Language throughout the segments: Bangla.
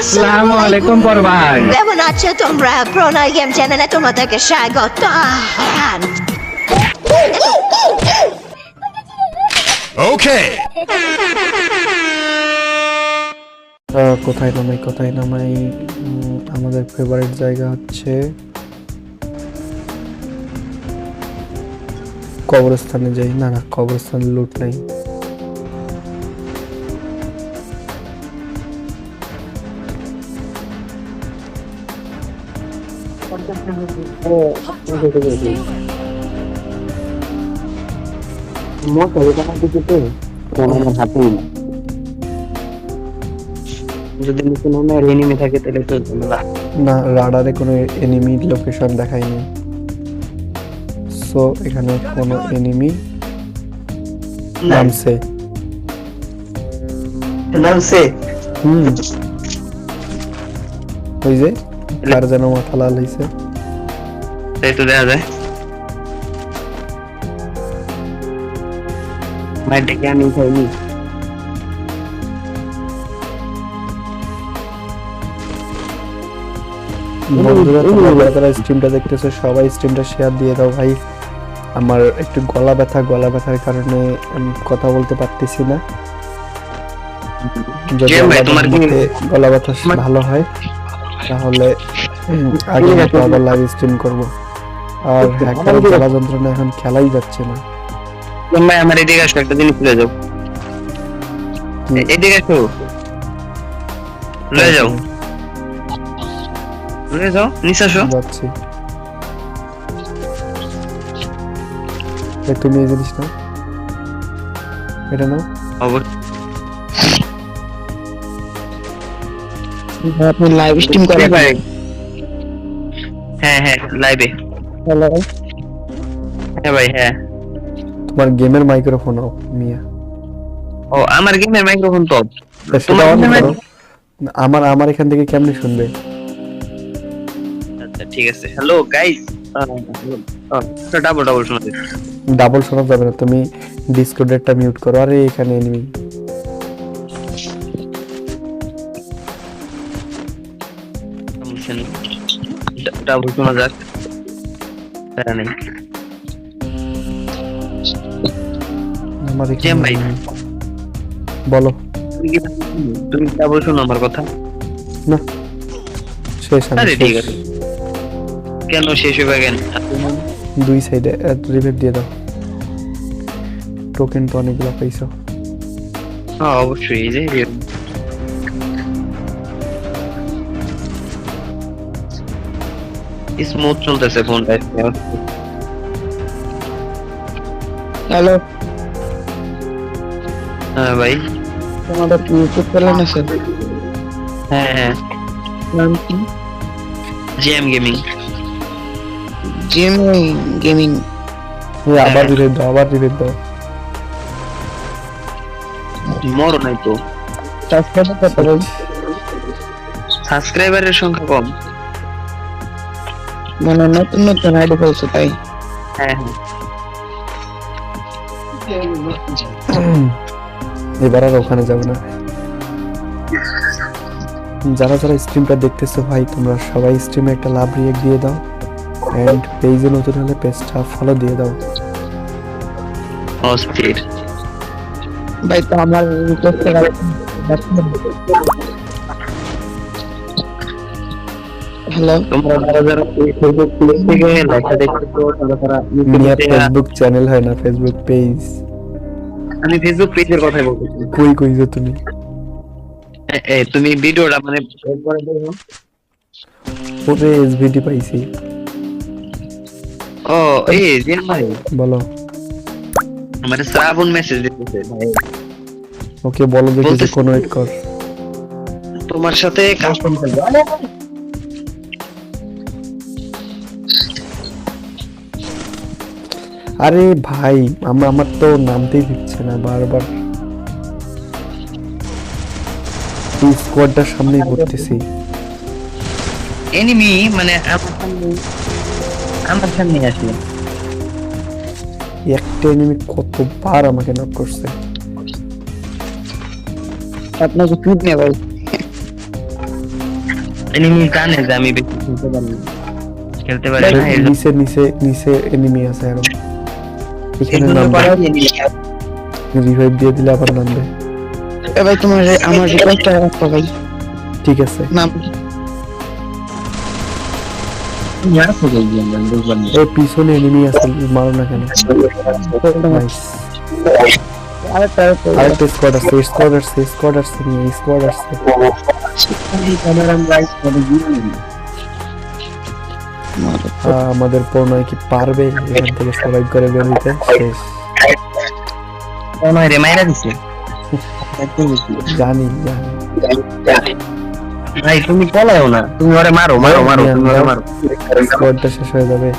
আসসালামু আলাইকুম পরভাই কেমন আছো তোমরা? প্রণয় গেম চ্যানেলে তোমাদেরকে স্বাগত. আহ, কোথায় নামাই কোথায় নামাই? আমাদের ফেভারিট জায়গা হচ্ছে কবরস্থানে যাই। না না কবরস্থানে লুট নাই। যদি এনিমি থাকে তাহলে না, রাডারে কোনো এনিমি লোকেশন দেখায়নি। সো এখানে কোনো এনিমি নামছে। নামছে হুম। ওই যে, কার যেন মাথা লাল হয়েছে তাই তো দেখা যায় মায়ের ডেকে আমি খাইনি বন্ধুরা তোমরা যারা স্ট্রিমটা দেখতেছো সবাই স্ট্রিমটা শেয়ার দিয়ে দাও ভাই। আমার একটু গলা ব্যথা গলা ব্যথার কারণে কথা বলতে পারতেছি না। যদি ভাই, গলা ব্যথা ভালো হয় তাহলে আগে আবার লাইভ স্ট্রিম করব। আর হ্যাকারের গলা যন্ত্রণা এখন খেলাই যাচ্ছে না। ভাই আমার এদিকে আসো একটা জিনিস লয়ে যাও। এদিকে আসো। লয়ে যাও। লয়ে যাও নিচে আসো। যাচ্ছি। তুমি এই জিনিসটা এটা নাও। অবশ্যই। আপনি লাইভ স্ট্রিম করেন। হ্যাঁ হ্যাঁ লাইভে হ্যালো হ্যাঁ ভাই হ্যাঁ। তোমার গেমের মাইক্রোফোন অফ মিয়া। ও আমার গেমের মাইক্রোফোন তো। সেটা অন করো। আমার আমার এখান থেকে কেমনে শুনবে? আচ্ছা ঠিক আছে। হ্যালো গাইস ডাবল ডাবল শোনা ডাবল শোনা যাবে না তুমি ডিসকর্ডেরটা মিউট করো। আরে এখানে এনিমি ডাবল শোনা যাক প্যারা নেই এখানে ভাই। enemy। বলো। তুমি কি তুমি ডাবল শোনো আমার কথা? না। শেষ আমি আরে ঠিক আছে। কেন শেষ হবে কেন? দুই সাইডে দিয়ে দাও। টোকেন তো অনেকগুলো পাইছো। হ্যাঁ অবশ্যই এই যে স্মুথ চলতেছে ফোনটা হ্যালো হ্যাঁ ভাই। তোমাদের কি ইউটিউব চ্যানেল আছে? হ্যাঁ হ্যাঁ। নাম কি? জেম গেমিং জিম গেমিং আবার রিভেট দাও আবার রিভেট দাও। মরো নাই তো। সাবস্ক্রাইব করতে পারো সাবস্ক্রাইবারের সংখ্যা কম। মানে নতুন নতুন আইডি বলছো তাই? হ্যাঁ। এবার আর ওখানে যাবে না। যারা যারা স্ট্রিমটা দেখতেছো ভাই তোমরা সবাই স্ট্রিমে একটা লাভ রিয়েক্ট দিয়ে দাও। এন্ড পেজে নতুন হলে পেজটা ফলো দিয়ে দাও। ভাই তো আমার হ্যালো তোমরা যারা যারা ফেসবুক পেজ থেকে লেখা দেখতেছো তারা তারা মিয়া ফেসবুক চ্যানেল হয় না ফেসবুক পেজ আমি ফেসবুক পেজের কথাই বলতেছি কই কইছো তুমি? এ- এ, তুমি ভিডিওটা মানে পরে দেখো। ওরে এসভিডি পাইছি। ও এই ভাই। বলো। মানে শ্রাবণ মেসেজ দিতেছে ভাই। ওকে বলো কোনো ওয়েট কর। তোমার সাথে কাস্টম খেলব আরে ভাই আমরা আমার তো নামতেই দিচ্ছে না বারবার। এই স্কোয়াডটার সামনেই ঘুরতেছি। এনিমি মানে আমার সামনে আমার সামনে আসলে একটা এনিমি কতবার আমাকে নক করছে। আপনাকে ফিট নেই ভাই। এনিমি জানে যে আমি বেশি খেলতে পারি খেলতে পারি না নিচে নিচে নিচে এনিমি আছে আরও। জন্য নামবে রিভাইভ দিয়ে দিলে আবার নামবে এ ভাই তোমার আমার রিকোয়েস্টটা রাখো ভাই ঠিক আছে নাম পিছনে এনিমি আছে মারো না কেন আরেকটা স্কোয়াড আছে স্কোয়াড আসছে স্কোয়াড নিয়ে স্কোয়াড আহ, আমাদের প্রণয় কি পারবে? এখান থেকে সার্ভাইভ করে বেরোতে শেষ। প্রণয় রে মাইরা দিছে। জানি জানি। ভাই তুমি পলাও না। তুমি ওরে মারো মারো মারো তুমি ওরে মারো। স্কোয়াডটা শেষ হয়ে যাবে।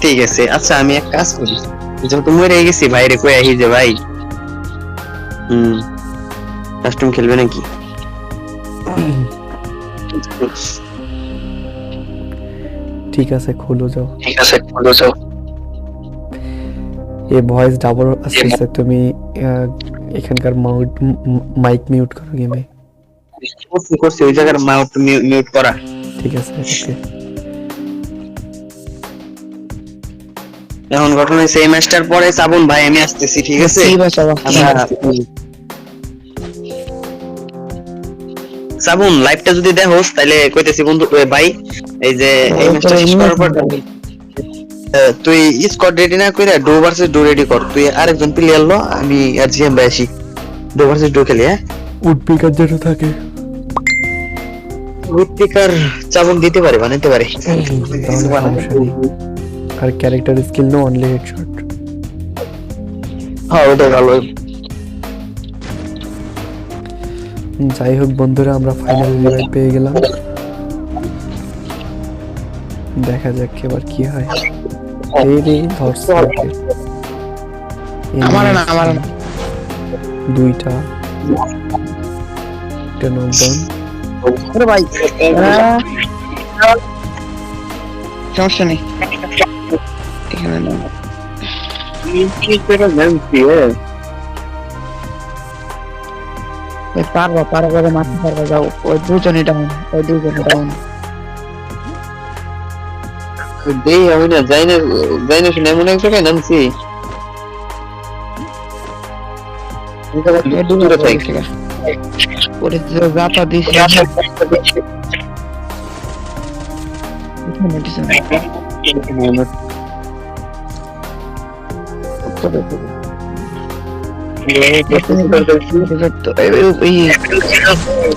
ঠিক আছে। আচ্ছা আমি এক কাজ করি। যেহেতু মরে গেছি ভাইরে কই আহি যে ভাই? হুম। কাস্টম খেলবে নাকি? ঠিক আছে খুলো যাও। ঠিক আছে বলো যাও। এই ভয়েস ডাবল আসছে তুমি এখানকার মাউট মাইক মিউট করো গেমে করছি করছি ওই জায়গার মাউট মিউট করা। ঠিক আছে ওকে এখন ঘটনা হয়েছে এই ম্যাচটার পরে শ্রাবণ ভাই আমি আসতেছি ঠিক আছে? আমরা শ্রাবণ লাইভটা যদি দেখোস তাহলে কইতেছি বন্ধু ভাই এই যে এই ম্যাচটা শেষ করার পর তুই স্কোয়াড রেডি না করে ডো ভার্সেস ডো রেডি কর। তুই আরেকজন প্লেয়ার লো আমি আর জিএম ভাই আসি। ডো ভার্সেস ডো খেলি হ্যাঁ? উডপিকার যেটা থাকে। উইথপিকার চাবুক দিতে পারে বানাইতে পারে। নেই আর character skill no only headshot হ্যাঁ ওটা ভালো। যাই হোক বন্ধুরা আমরা ফাইনাল রিভাইভ পেয়ে গেলাম। দেখা যাক এবার কি হয়। এই রে ধরছে আমার না আমার না। দুইটা। একটা নকডাউন আরে ভাই সমস্যা নেই। এখানে না ওই পারবা পারবা করে মারতে পারবা যাও। ওই দুজনই ডাউন ওই দুজনই ডাউন। দেই আমি না যাই না যাই না শুনে এমন এক জায়গায় নামছি। দূরে থাক। ওরে যে গাতা দিছে। এই- এই-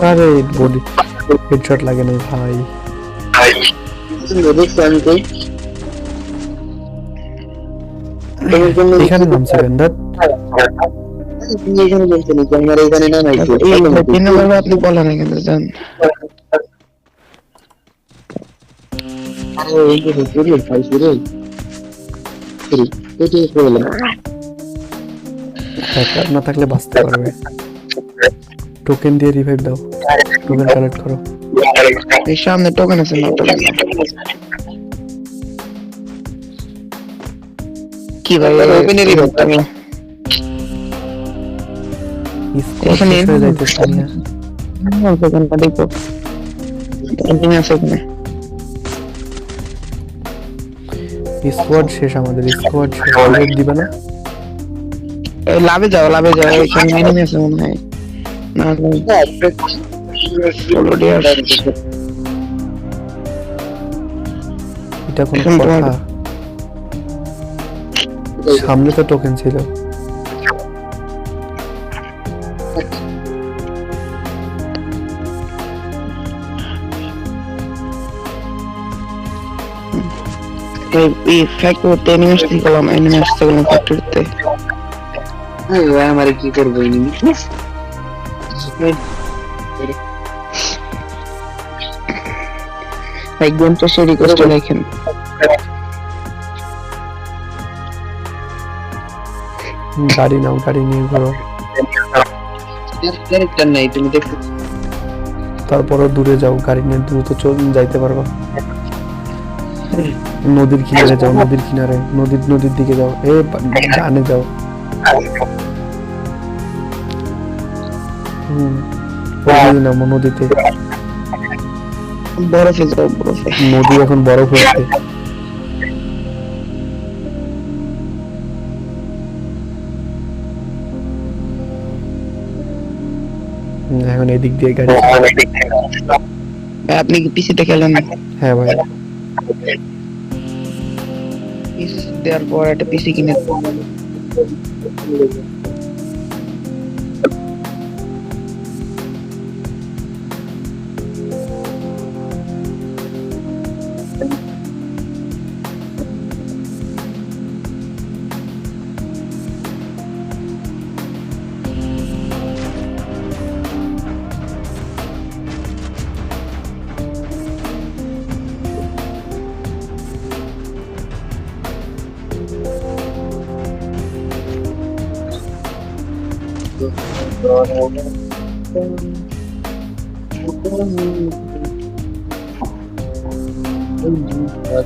আরে বডি হেডশট লাগে না ভাই এখানে নামছে ভেন্ডার এই তিন নম্বর আপনি বলেন না কিন্তু জান হ্যাকার না থাকলে বাঁচতে পারবে। টোকেন দিয়ে রিভাইভ দাও। টোকেন কালেক্ট করো। এই সামনে টোকেন আছে না টোকেন কি ভাই এ revive দাও। শেষ যাইতেছে না টোকেনটা দেখো। টোকেন আছে ওখানে স্কোয়াড শেষ আমাদের স্কোয়াড শেষ। রিভাইভ দিবে না? লাভে যাও লাভে যাও এখানে এনিমি আছে মনে হয়। না ষোলো ডিয়ার এটা কোন কথা? সামনে তো টোকেন ছিল। এই এই ফ্যাক্টরিতে এনিমি আসতে গেলাম এনিমি আসতে গেলাম ফ্যাক্টরিতে আমার কি করব এনিমি ভাই গেম শেষে রিকোয়েস্ট লেখেন গাড়ি নাও গাড়ি নিয়ে ঘোরো ক্যারেক্টার নাই তুমি দেখতে তারপরও দূরে যাও গাড়ি নিয়ে দ্রুত চল যাইতে পারবা। নদীর কিনারে যাও নদীর কিনারে নদীর নদীর দিকে যাও। এ ডানে যাও। নদীতে। বরফে যাও বরফে। নদী এখন বরফ এখন এদিক দিয়ে গাড়ি আপনি কি পিসিতে খেলেন? হ্যাঁ ভাই। পিসি দেওয়ার পর একটা পিসি কিনে Thank you.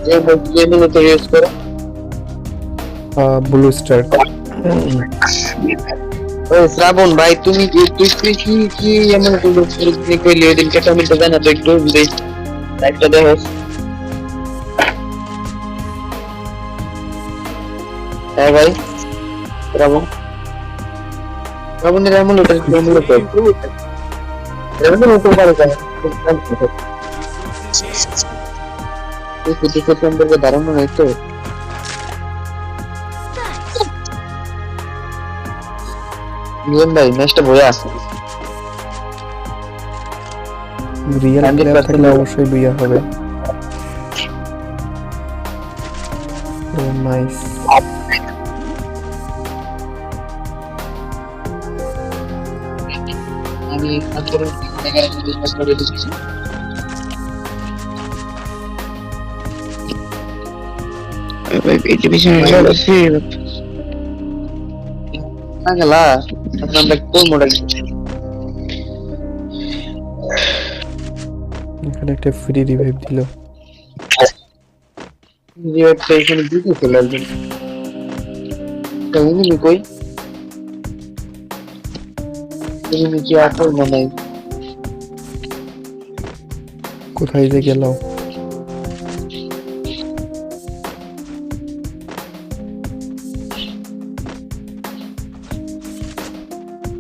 যে যে মিনিট ইউজ করো ব্লু স্টার ওই শ্রাবণ ভাই তুমি কি তুই তুই কি কি এমন কোনো পরিস্থিতি কইলি ওই দিনকে আমি তো জানা তো একটু দেই লাইভটা দেখো হ্যাঁ ভাই শ্রাবণ শ্রাবণের এমন ওটা এমন ওটা এমন ওটা পারে কেন তুই কুটি কুটি সম্পর্কে ধারণা নেই তো নিয়ম ভাই ম্যাচটা বয়ে আসে রিয়েল প্লেয়ার থাকলে অবশ্যই বিয়ে হবে ও নাইস বিশ্বাস করে এখানে একটা ফ্রি রিভাইভ দিল। একটা এখানে দিতে চলে আসবেন কই? তুমি কি আসল মনে কোথায় যে গেল?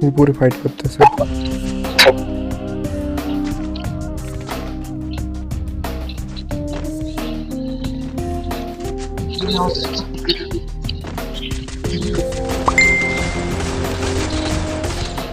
উপরে ফাইট করতেছে।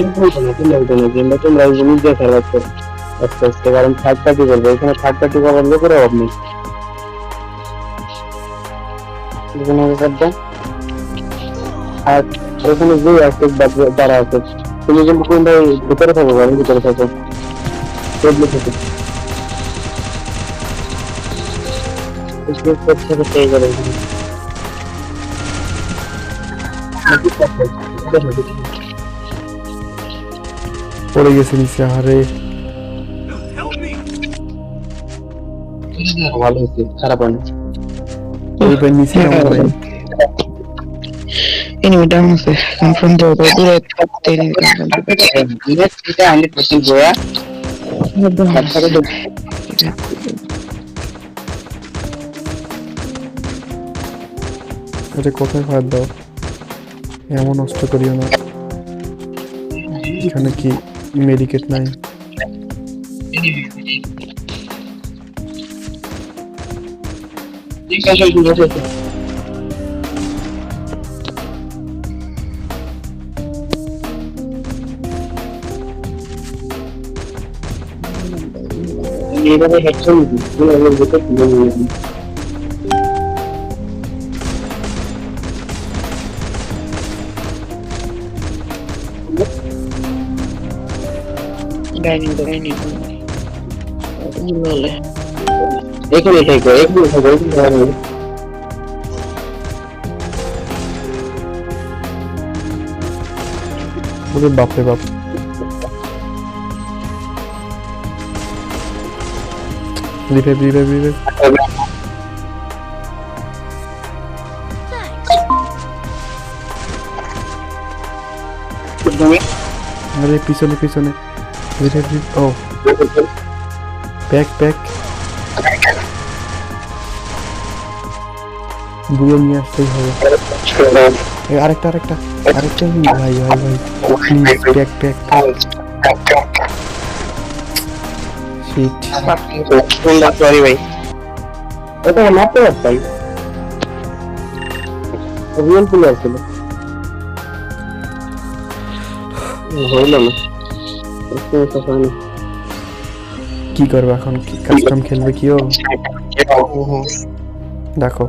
উঠছে তোমরা জিনিস দিয়ে আস্তে আস্তে কারণ থার্ড পার্টি করবে এখানে থার্ড পার্টি করার লোকের তুমি কিন্তু কোন ভিতরে থাকো ঘরের ভিতরে থাকো করে পড়ে গেছে নিচে আরে ভালো হয়েছে খারাপ হয়নি। ওইবার নিচে নামো ভাই এনিমি ডাউন আছে কনফার্ম দাও তো দূরে থাকতে নেই এটা হান্ড্রেড পার্সেন্ট গোয়া এটা কোথায় ফায়ার দাও? এমন নষ্ট করিও না। এখানে কি? মেডিকেট নাই এইভাবে হেডশট দিই ডাইনিং ডাইনিং বলে এখানে থাকো এখানে থাকো এখানে থাকো ওরে বাপরে বাপ রিভাইভ রিভাইভ রিভাইভ আরে পিছনে পিছনে রিভাইভ ও ব্যাক ব্যাক বুয়ে নিয়ে আসতেই হবে। আরেকটা আরেকটা। আরেকটা ভাই ভাই ভাই please back back shit sorry ভাই এটা মারতে পারতাম রিয়েল প্লেয়ার ছিল। হইল না। সমস্যা হয় না কি করবে এখন? কি কাস্টম খেলবে কি ও দেখো।